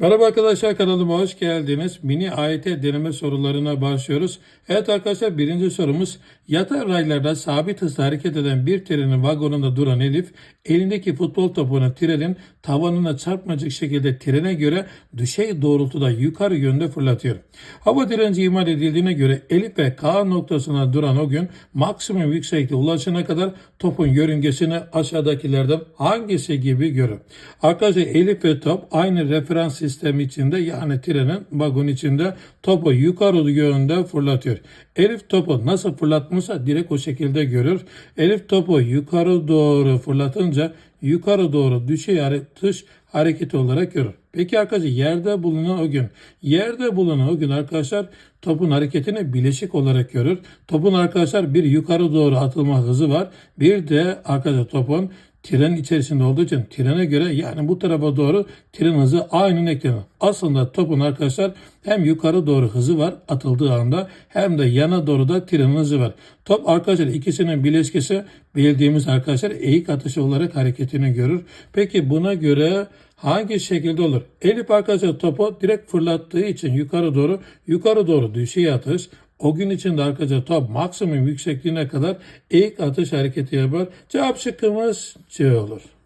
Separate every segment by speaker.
Speaker 1: Merhaba arkadaşlar kanalıma hoş geldiniz. Mini AYT deneme sorularına başlıyoruz. Evet arkadaşlar birinci sorumuz. Yatay raylarda sabit hızla hareket eden bir trenin vagonunda duran Elif elindeki futbol topunu trenin tavanına çarpmacık şekilde trene göre düşey doğrultuda yukarı yönde fırlatıyor. Hava direnci imal edildiğine göre Elif ve K noktasına duran o gün maksimum yüksekliğe ulaşana kadar topun yörüngesini aşağıdakilerden hangisi gibi görür. Arkadaşlar Elif ve top aynı referans sistemi içinde yani trenin vagon içinde topu yukarı yönde fırlatıyor. Elif topu nasıl fırlatmışsa direkt o şekilde görür. Elif topu yukarı doğru fırlatınca yukarı doğru düşey dış hareketi olarak görür. Peki arkadaşlar yerde bulunan o gün. Yerde bulunan o gün arkadaşlar topun hareketini bileşik olarak görür. Topun arkadaşlar bir yukarı doğru atılma hızı var. Bir de arkadaşlar topun tren içerisinde olduğu için trene göre yani bu tarafa doğru tren hızı aynı eklenir. Aslında topun arkadaşlar hem yukarı doğru hızı var atıldığı anda hem de yana doğru da tren hızı var. Top arkadaşlar ikisinin bileşkesi bildiğimiz arkadaşlar eğik atışı olarak hareketini görür. Peki buna göre hangi şekilde olur? Elif arkadaşlar topu direkt fırlattığı için yukarı doğru yukarı doğru düşey atış. O gün içinde arkadaşlar top maksimum yüksekliğine kadar eğik atış hareketi yapar. Cevap şıkkımız C olur.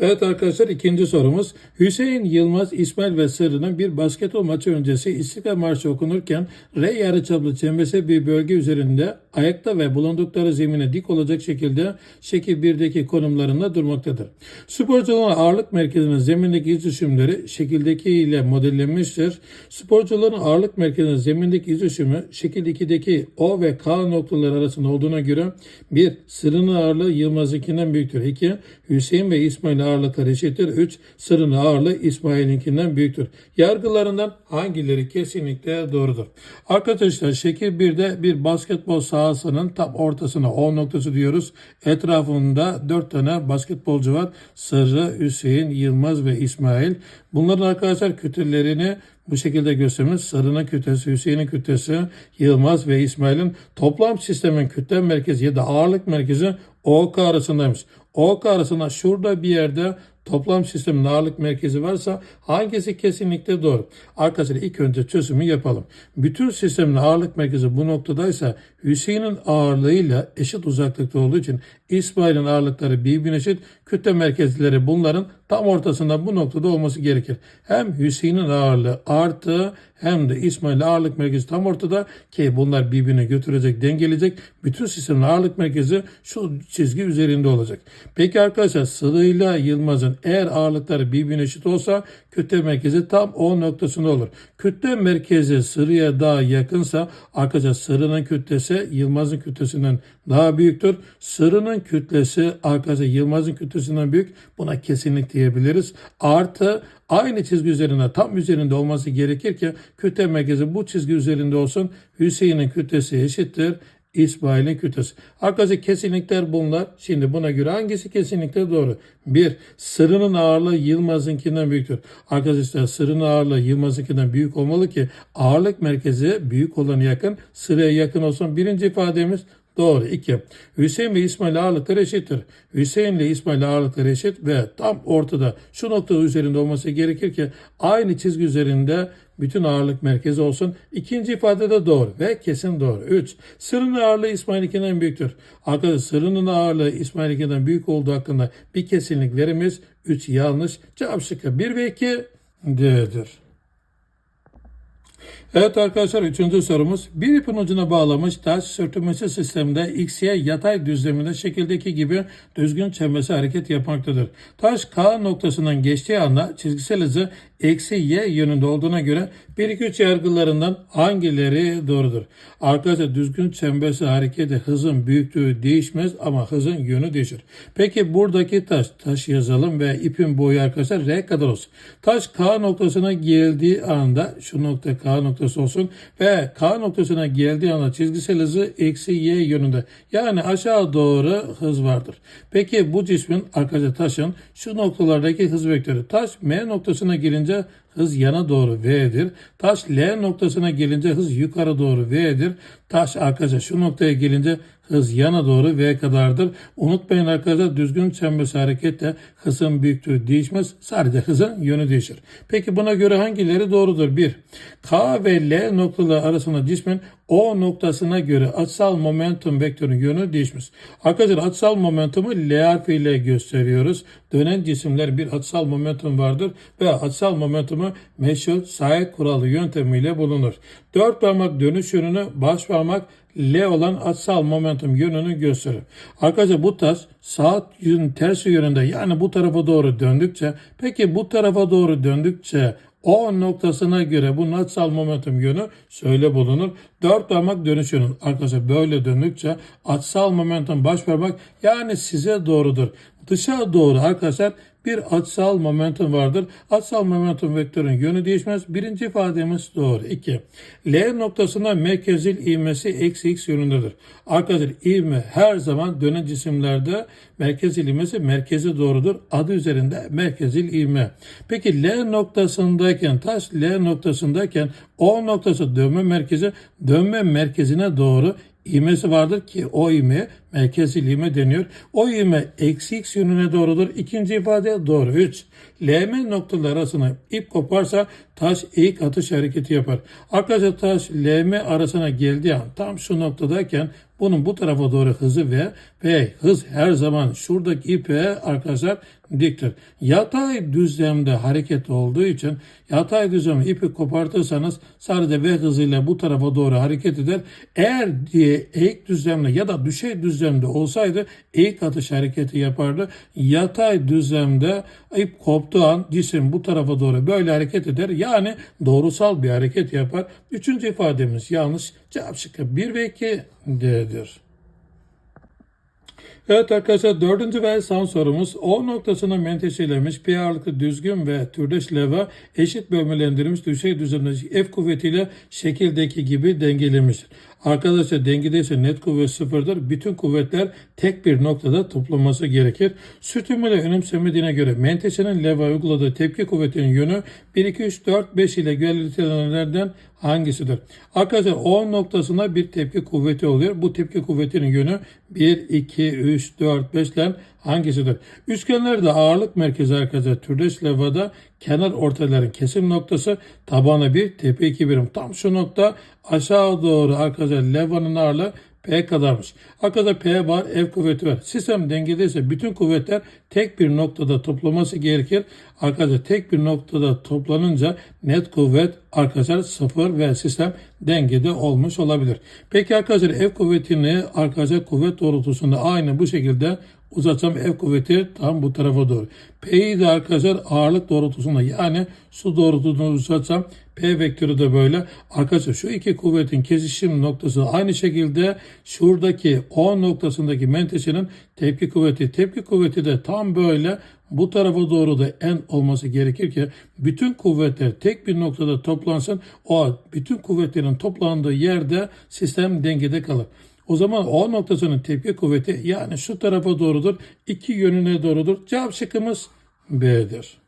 Speaker 1: Evet arkadaşlar ikinci sorumuz. Hüseyin Yılmaz, İsmail ve Sırrı'nın bir basketbol maçı öncesi İstiklal Marşı okunurken R yarıçaplı çembese bir bölge üzerinde ayakta ve bulundukları zemine dik olacak şekilde şekil 1'deki konumlarında durmaktadır. Sporcuların ağırlık merkezinin zemindeki iz düşümleri şekildeki ile modellenmiştir. Sporcuların ağırlık merkezinin zemindeki iz düşümü şekil 2'deki O ve K noktaları arasında olduğuna göre bir Sırrı'nın ağırlığı Yılmaz'ınkinden büyüktür. 2. Hüseyin ve İsmail ağırlıkları eşittir. 3. Sırrı'nın ağırlığı İsmail'inkinden büyüktür. Yargılarından hangileri kesinlikle doğrudur? Arkadaşlar şekil 1'de bir basketbol sahasının tam ortasına O noktası diyoruz. Etrafında 4 tane basketbolcu var. Sırrı, Hüseyin, Yılmaz ve İsmail. Bunların arkadaşlar kütürlerini bu şekilde göstermiş. Sarı'nın kütlesi, Hüseyin'in kütlesi, Yılmaz ve İsmail'in toplam sistemin kütle merkezi ya da ağırlık merkezi OK arasındaymış. OK arasında şurada bir yerde toplam sistemin ağırlık merkezi varsa hangisi kesinlikle doğru? Arkadaşlar ilk önce çözümü yapalım. Bütün sistemin ağırlık merkezi bu noktadaysa Hüseyin'in ağırlığıyla eşit uzaklıkta olduğu için İsmail'in ağırlıkları birbirine eşit. Kütle merkezleri bunların tam ortasında bu noktada olması gerekir. Hem Hüseyin'in ağırlığı artı hem de İsmail'in ağırlık merkezi tam ortada ki bunlar birbirine götürecek, dengeleyecek. Bütün sistemin ağırlık merkezi şu çizgi üzerinde olacak. Peki arkadaşlar Sırı'yla Yılmaz'ın eğer ağırlıkları birbirine eşit olsa kütle merkezi tam O noktasında olur. Kütle merkezi Sırı'ya daha yakınsa arkadaşlar Sırı'nın kütlesi Yılmaz'ın kütlesinden daha büyüktür. Sırı'nın kütlesi arkadaşlar Yılmaz'ın kütlesinden büyük. Buna kesinlik diyebiliriz. Artı aynı çizgi üzerinde tam üzerinde olması gerekir ki kütle merkezi bu çizgi üzerinde olsun. Hüseyin'in kütlesi eşittir. İsmail'in kütlesi. Arkadaşlar kesinlikler bunlar. Şimdi buna göre hangisi kesinlikle doğru? Bir, sırrının ağırlığı Yılmaz'ınkinden büyüktür. Arkadaşlar sırrının ağırlığı Yılmaz'ınkinden büyük olmalı ki ağırlık merkezi büyük olan yakın, sıraya yakın olsun. Birinci ifademiz Doğru. 2. Hüseyin ve İsmail ağırlıkları eşittir. Hüseyin ile İsmail ağırlıkları eşit ve tam ortada şu nokta üzerinde olması gerekir ki aynı çizgi üzerinde bütün ağırlık merkezi olsun. İkinci ifade de doğru ve kesin doğru. 3. Sırrının ağırlığı İsmail'ikinden büyüktür. Arkadaşlar sırrının ağırlığı İsmail'ikinden büyük olduğu hakkında bir kesinlik verimiz 3 yanlış. Cevap şıkkı 1 ve 2 D'dir. Evet arkadaşlar üçüncü sorumuz. Bir ipin ucuna bağlamış taş sürtünmesi sisteminde X'ye yatay düzleminde şekildeki gibi düzgün çembesi hareket yapmaktadır. Taş K noktasından geçtiği anda çizgisel hızı eksi Y yönünde olduğuna göre 1 2 3 yargılarından hangileri doğrudur? Arkadaşlar düzgün çembesi hareketi hızın büyüklüğü değişmez ama hızın yönü değişir. Peki buradaki taş, taş yazalım ve ipin boyu arkadaşlar R kadar olsun. Taş K noktasına geldiği anda şu nokta K noktası olsun ve K noktasına geldiği anda çizgisel hızı eksi Y yönünde. Yani aşağı doğru hız vardır. Peki bu cismin arkadaşlar taşın şu noktalardaki hız vektörü. Taş M noktasına gelince hız yana doğru V'dir. Taş L noktasına gelince hız yukarı doğru V'dir. Taş arkadaşlar şu noktaya gelince hız yana doğru V kadardır. Unutmayın arkadaşlar düzgün çembesi hareketle hızın büyüklüğü değişmez. Sadece hızın yönü değişir. Peki buna göre hangileri doğrudur? 1. K ve L noktaları arasında cismin O noktasına göre açısal momentum vektörünün yönü değişmez. Arkadaşlar açısal momentumu L harfiyle gösteriyoruz. Dönen cisimler bir açısal momentum vardır ve açısal momentumu meşhur sahip kuralı yöntemiyle bulunur. Dört parmak dönüş yönünü baş parmak L olan açısal momentum yönünü gösterir. Arkadaşlar bu taş saat yönün tersi yönünde yani bu tarafa doğru döndükçe peki bu tarafa doğru döndükçe o noktasına göre bu açısal momentum yönü söyle bulunur. Dört parmak dönüş yönü. Arkadaşlar böyle döndükçe açısal momentum baş parmak yani size doğrudur. Dışa doğru arkadaşlar bir açısal momentum vardır. Açısal momentum vektörün yönü değişmez. Birinci ifademiz doğru. 2. L noktasında merkezil ivmesi eksi x yönündedir. Arkadaşlar ivme her zaman dönen cisimlerde merkezil ivmesi merkeze doğrudur. Adı üzerinde merkezil ivme. Peki L noktasındayken taş L noktasındayken O noktası dönme merkezi dönme merkezine doğru ivmesi vardır ki o ivme merkezi ivme deniyor. O ivme eksi x yönüne doğrudur. İkinci ifade doğru. 3. LM noktaları arasına ip koparsa taş ilk atış hareketi yapar. Arkadaşlar taş LM arasına geldiği an tam şu noktadayken bunun bu tarafa doğru hızı ve ve hız her zaman şuradaki ipe arkadaşlar diktir. Yatay düzlemde hareket olduğu için yatay düzlemde ipi kopartırsanız sadece v hızıyla bu tarafa doğru hareket eder. Eğer diye eğik düzlemde ya da düşey düzlemde olsaydı eğik atış hareketi yapardı. Yatay düzlemde ip koptuğu an cisim bu tarafa doğru böyle hareket eder. Yani doğrusal bir hareket yapar. Üçüncü ifademiz yanlış. Cevap şıkkı 1 ve 2 D'dir. Evet arkadaşlar dördüncü ve son sorumuz O noktasına menteşelenmiş pi ağırlıklı düzgün ve türdeş leva eşit bölmelendirilmiş düşey düzlemde F kuvvetiyle şekildeki gibi dengelenmiştir. Arkadaşlar dengedeyse net kuvvet sıfırdır. Bütün kuvvetler tek bir noktada toplanması gerekir. Sürtünmeyle önemsemediğine göre menteşenin leva uyguladığı tepki kuvvetinin yönü 1, 2, 3, 4, 5 ile gösterilenlerden hangisidir? Arkadaşlar O noktasında bir tepki kuvveti oluyor. Bu tepki kuvvetinin yönü 1, 2, 3, 4, 5 ile hangisidir? Üçgenlerde ağırlık merkezi arkadaşlar türdeş levada kenar ortaların kesim noktası tabana bir tepe iki birim. Tam şu nokta aşağı doğru arkadaşlar levanın ağırlığı P kadarmış. Arkada P var, F kuvveti var. Sistem dengedeyse bütün kuvvetler tek bir noktada toplaması gerekir. Arkadaşlar tek bir noktada toplanınca net kuvvet arkadaşlar sıfır ve sistem dengede olmuş olabilir. Peki arkadaşlar F kuvvetini arkadaşlar kuvvet doğrultusunda aynı bu şekilde uzatsam F kuvveti tam bu tarafa doğru. P'yi de arkadaşlar ağırlık doğrultusunda yani su doğrultusunda uzatsam P vektörü de böyle. Arkadaşlar şu iki kuvvetin kesişim noktası aynı şekilde şuradaki O noktasındaki menteşenin tepki kuvveti. Tepki kuvveti de tam böyle bu tarafa doğru da en olması gerekir ki bütün kuvvetler tek bir noktada toplansın. O bütün kuvvetlerin toplandığı yerde sistem dengede kalır. O zaman O noktasının tepki kuvveti yani şu tarafa doğrudur. iki yönüne doğrudur. Cevap şıkkımız B'dir.